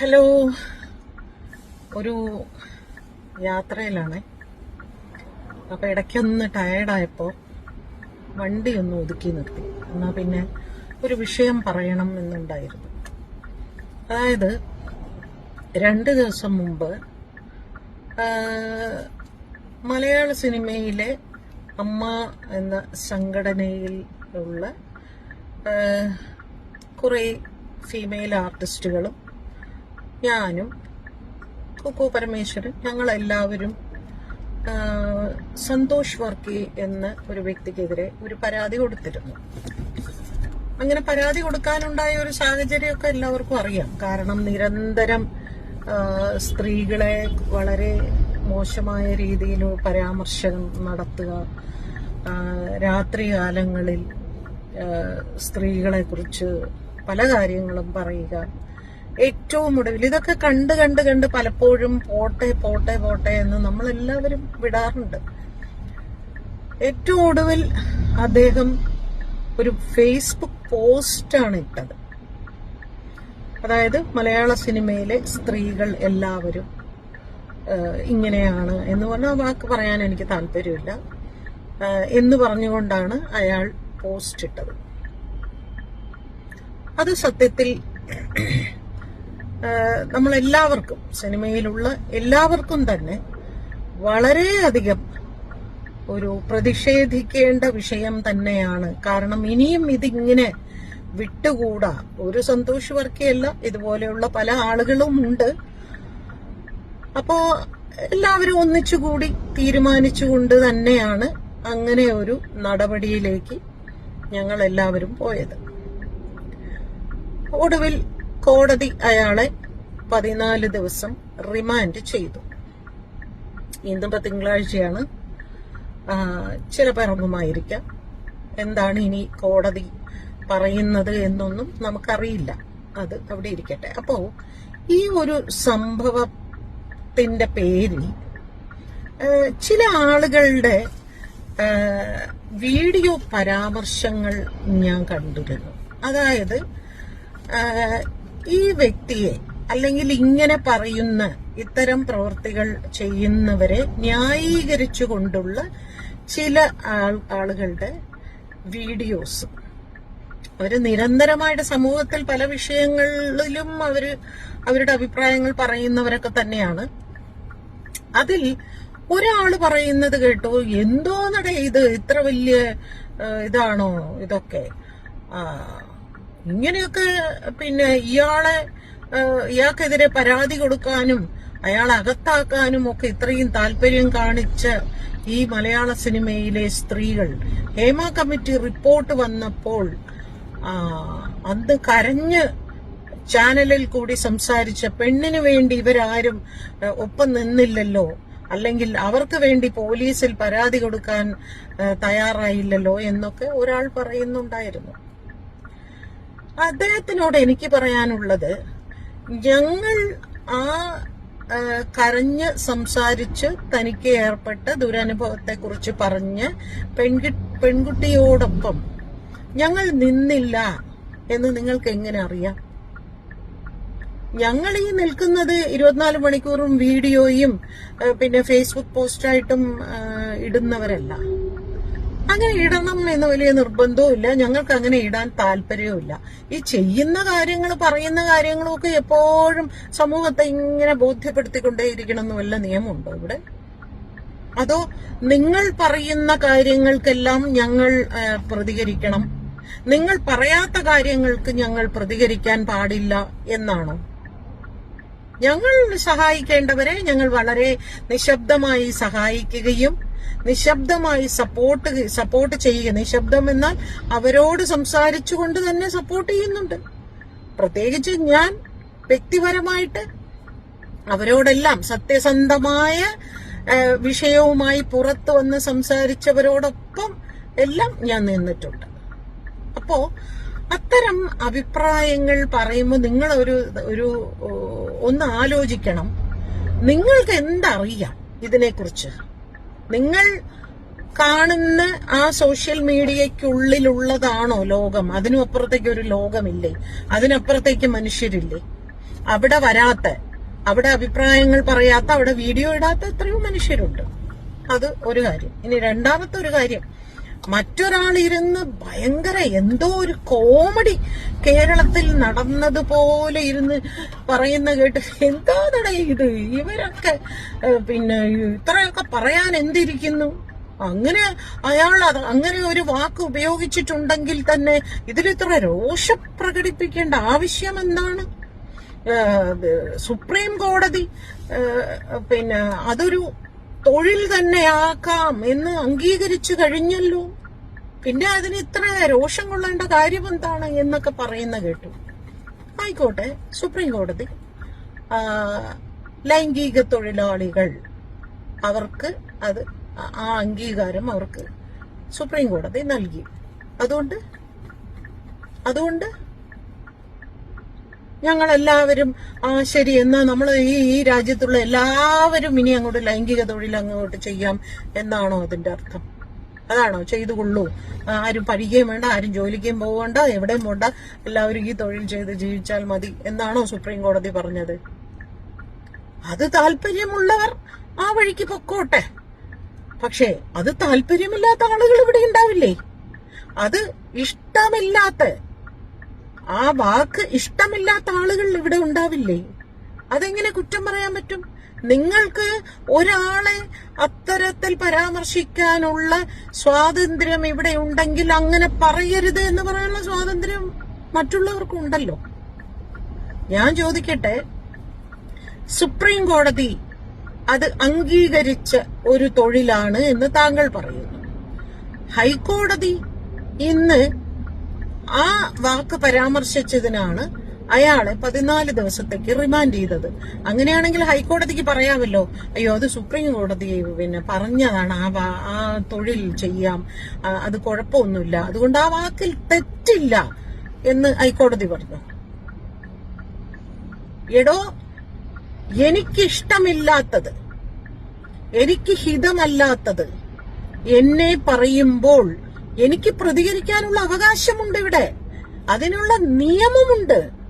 Hello. ഒരു യാത്രയിലാണ്. അപ്പൊ ഇടയ്ക്കൊന്ന് ടയർഡായപ്പോ വണ്ടി ഒന്ന് ഒതുക്കി നിർത്തി. എന്നാ പിന്നെ ഒരു വിഷയം പറയണം എന്നുണ്ടായിരുന്നു. അതായത് രണ്ട് ദിവസം മുമ്പ് മലയാള സിനിമയിലെ അമ്മ എന്ന സംഘടനയിൽ ഉള്ള കുറേ ഫീമെയിൽ ആർട്ടിസ്റ്റുകളും ഞാനും കുക്കു പരമേശ്വരൻ ഞങ്ങളെല്ലാവരും സന്തോഷ് വർക്കി എന്ന ഒരു വ്യക്തിക്കെതിരെ ഒരു പരാതി കൊടുത്തിരുന്നു. അങ്ങനെ പരാതി കൊടുക്കാനുണ്ടായ ഒരു സാഹചര്യമൊക്കെ എല്ലാവർക്കും അറിയാം. കാരണം നിരന്തരം സ്ത്രീകളെ വളരെ മോശമായ രീതിയിൽ പരാമർശം നടത്തുക രാത്രികാലങ്ങളിൽ സ്ത്രീകളെ കുറിച്ച് പല കാര്യങ്ങളും പറയുക ഏറ്റവും ഒടുവിൽ. ഇതൊക്കെ കണ്ട് കണ്ട് കണ്ട് പലപ്പോഴും പോട്ടെ പോട്ടെ പോട്ടെ എന്ന് നമ്മളെല്ലാവരും വിടാറുണ്ട്. ഏറ്റവും ഒടുവിൽ അദ്ദേഹം ഒരു ഫേസ്ബുക്ക് പോസ്റ്റാണ് ഇട്ടത്. അതായത് മലയാള സിനിമയിലെ സ്ത്രീകൾ എല്ലാവരും ഇങ്ങനെയാണ് എന്ന് പറഞ്ഞാൽ വാക്ക് പറയാൻ എനിക്ക് താല്പര്യമില്ല. എന്ന് പറഞ്ഞുകൊണ്ടാണ് അയാൾ പോസ്റ്റ് ഇട്ടത്. അത് സത്യത്തിൽ നമ്മളെല്ലാവർക്കും സിനിമയിലുള്ള എല്ലാവർക്കും തന്നെ വളരെയധികം ഒരു പ്രതിഷേധിക്കേണ്ട വിഷയം തന്നെയാണ്. കാരണം ഇനിയും ഇതിങ്ങനെ വിട്ടുകൂടാ. ഒരു സന്തോഷ് വർക്കിയല്ല ഇതുപോലെയുള്ള പല ആളുകളും ഉണ്ട്. അപ്പോ എല്ലാവരും ഒന്നിച്ചുകൂടി തീരുമാനിച്ചുകൊണ്ട് തന്നെയാണ് അങ്ങനെ ഒരു നടപടിയിലേക്ക് ഞങ്ങൾ എല്ലാവരും പോയത്. ഒടുവിൽ കോടതി അയാളെ പതിനാല് ദിവസം റിമാൻഡ് ചെയ്തു. ഇന്നിപ്പോ തിങ്കളാഴ്ചയാണ്. ചില ഇറങ്ങുമായിരിക്കാം എന്താണ് ഇനി കോടതി പറയുന്നത് എന്നൊന്നും നമുക്കറിയില്ല. അത് അവിടെ ഇരിക്കട്ടെ. അപ്പോ ഈ ഒരു സംഭവത്തിന്റെ പേരിൽ ചില ആളുകളുടെ വീഡിയോ പരാമർശങ്ങൾ ഞാൻ കണ്ടിരുന്നു. അതായത് ഈ വ്യക്തിയെ അല്ലെങ്കിൽ ഇങ്ങനെ പറയുന്ന ഇത്തരം പ്രവൃത്തികൾ ചെയ്യുന്നവരെ ന്യായീകരിച്ചു കൊണ്ടുള്ള ചില ആളുകളുടെ വീഡിയോസ്. അവർ നിരന്തരമായിട്ട് സമൂഹത്തിൽ പല വിഷയങ്ങളിലും അവർ അവരുടെ അഭിപ്രായങ്ങൾ പറയുന്നവരൊക്കെ തന്നെയാണ്. അതിൽ ഒരാൾ പറയുന്നത് കേട്ടു എന്തോന്നടേ ഇത്? ഇത്ര വലിയ ഇതാണോ ഇതൊക്കെ? ഇങ്ങനെയൊക്കെ പിന്നെ ഇയാളെ ഇയാൾക്കെതിരെ പരാതി കൊടുക്കാനും അയാളെ അകത്താക്കാനും ഒക്കെ ഇത്രയും താല്പര്യം കാണിച്ച ഈ മലയാള സിനിമയിലെ സ്ത്രീകൾ. ഹേമ കമ്മിറ്റി റിപ്പോർട്ട് വന്നപ്പോൾ അന്ന് കരഞ്ഞ് ചാനലിൽ കൂടി സംസാരിച്ച പെണ്ണിന് വേണ്ടി ഇവരാരും ഒപ്പം നിന്നില്ലല്ലോ. അല്ലെങ്കിൽ അവർക്ക് വേണ്ടി പോലീസിൽ പരാതി കൊടുക്കാൻ തയ്യാറായില്ലല്ലോ എന്നൊക്കെ ഒരാൾ പറയുന്നുണ്ടായിരുന്നു. അദ്ദേഹത്തിനോട് എനിക്ക് പറയാനുള്ളത് ഞങ്ങൾ ആ കരഞ്ഞ് സംസാരിച്ച് തനിക്ക് ഏർപ്പെട്ട ദുരനുഭവത്തെ കുറിച്ച് പറഞ്ഞ് പെൺകു പെൺകുട്ടിയോടൊപ്പം ഞങ്ങൾ നിന്നില്ല എന്ന് നിങ്ങൾക്ക് എങ്ങനെ അറിയാം? ഞങ്ങൾ ഈ നിൽക്കുന്നത് ഇരുപത്തിനാല് മണിക്കൂറും വീഡിയോയും പിന്നെ ഫേസ്ബുക്ക് പോസ്റ്റായിട്ടും ഇടുന്നവരല്ല. അങ്ങനെ ഇടണം എന്ന് വലിയ നിർബന്ധവും ഇല്ല. ഞങ്ങൾക്ക് അങ്ങനെ ഇടാൻ താല്പര്യവുമില്ല. ഈ ചെയ്യുന്ന കാര്യങ്ങൾ പറയുന്ന കാര്യങ്ങളും ഒക്കെ എപ്പോഴും സമൂഹത്തെ ഇങ്ങനെ ബോധ്യപ്പെടുത്തിക്കൊണ്ടേയിരിക്കണം എന്ന് വല്ല നിയമമുണ്ടോ ഇവിടെ? അതോ നിങ്ങൾ പറയുന്ന കാര്യങ്ങൾക്കെല്ലാം ഞങ്ങൾ പ്രതികരിക്കണം? നിങ്ങൾ പറയാത്ത കാര്യങ്ങൾക്ക് ഞങ്ങൾ പ്രതികരിക്കാൻ പാടില്ല എന്നാണോ? ഞങ്ങൾ സഹായിക്കേണ്ടവരെ ഞങ്ങൾ വളരെ നിശബ്ദമായി സഹായിക്കുകയും നിശബ്ദമായി സപ്പോർട്ട് സപ്പോർട്ട് ചെയ്യുക. നിശബ്ദം എന്നാൽ അവരോട് സംസാരിച്ചുകൊണ്ട് തന്നെ സപ്പോർട്ട് ചെയ്യുന്നുണ്ട്. പ്രത്യേകിച്ച് ഞാൻ വ്യക്തിപരമായിട്ട് അവരോടെല്ലാം സത്യസന്ധമായ വിഷയവുമായി പുറത്തു വന്ന് സംസാരിച്ചവരോടൊപ്പം എല്ലാം ഞാൻ നിന്നിട്ടുണ്ട്. അപ്പോ അത്തരം അഭിപ്രായങ്ങൾ പറയുമ്പോൾ നിങ്ങൾ ഒരു ഒരു ഒന്ന് ആലോചിക്കണം. നിങ്ങൾക്ക് എന്തറിയാം ഇതിനെക്കുറിച്ച്? നിങ്ങൾ കാണുന്ന ആ സോഷ്യൽ മീഡിയയ്ക്കുള്ളിലുള്ളതാണോ ലോകം? അതിനപ്പുറത്തേക്ക് ഒരു ലോകമില്ലേ? അതിനപ്പുറത്തേക്ക് മനുഷ്യരില്ലേ? അവിടെ വരാത്ത അവിടെ അഭിപ്രായങ്ങൾ പറയാത്ത അവിടെ വീഡിയോ ഇടാത്ത എത്രയോ മനുഷ്യരുണ്ട്. അത് ഒരു കാര്യം. ഇനി രണ്ടാമത്തെ ഒരു കാര്യം. മറ്റൊരാൾ ഇരുന്ന് ഭയങ്കര എന്തോ ഒരു കോമഡി കേരളത്തിൽ നടന്നതുപോലെ ഇരുന്ന് പറയുന്ന കേട്ട് എന്താണടേ ഇത്? ഇവരൊക്കെ പിന്നെ ഇത്രയൊക്കെ പറയാൻ എന്തിരിക്കുന്നു? അങ്ങനെ അയാൾ അങ്ങനെ ഒരു വാക്ക് ഉപയോഗിച്ചിട്ടുണ്ടെങ്കിൽ തന്നെ ഇതിലിത്ര രോഷം പ്രകടിപ്പിക്കേണ്ട ആവശ്യം എന്താണ് സുപ്രീം കോടതി പിന്നെ അതൊരു തൊഴിൽ തന്നെ ആക്കാം എന്ന് അംഗീകരിച്ചു കഴിഞ്ഞല്ലോ. പിന്നെ അതിന് ഇത്ര രോഷം കൊള്ളേണ്ട കാര്യം എന്താണ് എന്നൊക്കെ പറയുന്ന കേട്ടു. ആയിക്കോട്ടെ സുപ്രീം കോടതി ലൈംഗിക തൊഴിലാളികൾ അവർക്ക് അത് ആ- അംഗീകാരം അവർക്ക് സുപ്രീം കോടതി നൽകി. അതുകൊണ്ട് അതുകൊണ്ട് ഞങ്ങൾ എല്ലാവരും ആ ശരി എന്നാ നമ്മൾ ഈ ഈ രാജ്യത്തുള്ള എല്ലാവരും ഇനി അങ്ങോട്ട് ലൈംഗിക തൊഴിൽ അങ്ങോട്ട് ചെയ്യാം എന്നാണോ അതിന്റെ അർത്ഥം. അതാണോ ചെയ്തു ആരും പഠിക്കുകയും വേണ്ട ആരും ജോലിക്കും പോകണ്ട എവിടെയും പോണ്ട എല്ലാവരും ഈ തൊഴിൽ ചെയ്ത് ജീവിച്ചാൽ മതി എന്നാണോ സുപ്രീം കോടതി പറഞ്ഞത്? അത് താല്പര്യമുള്ളവർ ആ വഴിക്ക് പൊക്കോട്ടെ. പക്ഷേ അത് താല്പര്യമില്ലാത്ത ആളുകൾ ഇവിടെ ഉണ്ടാവില്ലേ? അത് ഇഷ്ടമില്ലാത്ത ആ വാക്ക് ഇഷ്ടമില്ലാത്ത ആളുകൾ ഇവിടെ ഉണ്ടാവില്ലേ? അതെങ്ങനെ കുറ്റം പറയാൻ പറ്റും? നിങ്ങൾക്ക് ഒരാളെ അത്തരത്തിൽ പരാമർശിക്കാനുള്ള സ്വാതന്ത്ര്യം ഇവിടെ ഉണ്ടെങ്കിൽ അങ്ങനെ പറയരുത് എന്ന് പറയാനുള്ള സ്വാതന്ത്ര്യം മറ്റുള്ളവർക്കും ഉണ്ടല്ലോ. ഞാൻ ചോദിക്കട്ടെ സുപ്രീം കോടതി അത് അംഗീകരിച്ച ഒരു തൊഴിലാണ് എന്ന് താങ്കൾ പറയുന്നു. ഹൈക്കോടതി ഇന്ന് ആ വാക്ക് പരാമർശിച്ചതിനാണ് അയാളെ പതിനാല് ദിവസത്തേക്ക് റിമാൻഡ് ചെയ്തത്. അങ്ങനെയാണെങ്കിൽ ഹൈക്കോടതിക്ക് പറയാമല്ലോ അയ്യോ അത് സുപ്രീം കോടതി പിന്നെ പറഞ്ഞതാണ് ആ ആ തൊഴിൽ ചെയ്യാം അത് കുഴപ്പമൊന്നുമില്ല അതുകൊണ്ട് ആ വാക്കിൽ തെറ്റില്ല എന്ന് ഹൈക്കോടതി പറഞ്ഞു. എടോ എനിക്കിഷ്ടമില്ലാത്തത് എനിക്ക് ഹിതമല്ലാത്തത് എന്നെ പറയുമ്പോൾ എനിക്ക് പ്രതികരിക്കാനുള്ള അവകാശമുണ്ട് ഇവിടെ. അതിനുള്ള നിയമമുണ്ട്.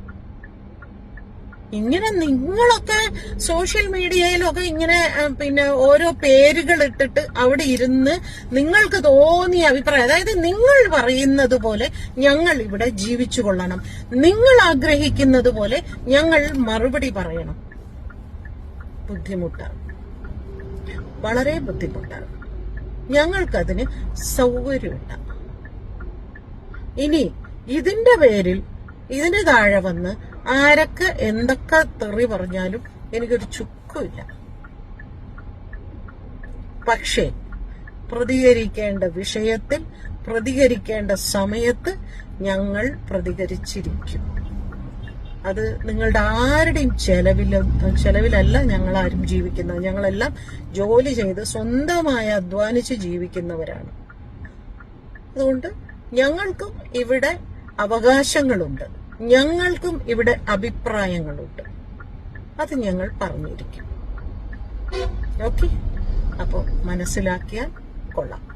ഇങ്ങനെ നിങ്ങളൊക്കെ സോഷ്യൽ മീഡിയയിലൊക്കെ ഇങ്ങനെ പിന്നെ ഓരോ പേരുകൾ ഇട്ടിട്ട് അവിടെ ഇരുന്ന് നിങ്ങൾക്ക് തോന്നിയ അഭിപ്രായം അതായത് നിങ്ങൾ പറയുന്നത് പോലെ ഞങ്ങൾ ഇവിടെ ജീവിച്ചു കൊള്ളണം. നിങ്ങൾ ആഗ്രഹിക്കുന്നത് പോലെ ഞങ്ങൾ മറുപടി പറയണം. ബുദ്ധിമുട്ടാണ്. വളരെ ബുദ്ധിമുട്ടാണ്. ഞങ്ങൾക്കതിന് സൗകര്യമില്ല. ഇനി ഇതിന്റെ പേരിൽ ഇതിന് താഴെ വന്ന് ആരൊക്കെ എന്തൊക്കെ തെറി പറഞ്ഞാലും എനിക്കൊരു ചുക്കുമില്ല. പക്ഷേ പ്രതികരിക്കേണ്ട വിഷയത്തിൽ പ്രതികരിക്കേണ്ട സമയത്ത് ഞങ്ങൾ പ്രതികരിച്ചിരിക്കും. അത് നിങ്ങളുടെ ആരുടെയും ചെലവിൽ ചെലവിലല്ല ഞങ്ങൾ ആരും ജീവിക്കുന്നത്. ഞങ്ങളെല്ലാം ജോലി ചെയ്ത് സ്വന്തമായി അധ്വാനിച്ച് ജീവിക്കുന്നവരാണ്. അതുകൊണ്ട് ഞങ്ങൾക്കും ഇവിടെ അവകാശങ്ങളുണ്ട്. ഞങ്ങൾക്കും ഇവിടെ അഭിപ്രായങ്ങളുണ്ട്. അത് ഞങ്ങൾ പറഞ്ഞിരിക്കും. ഓക്കെ? അപ്പോൾ മനസ്സിലാക്കിയാൽ കൊള്ളാം.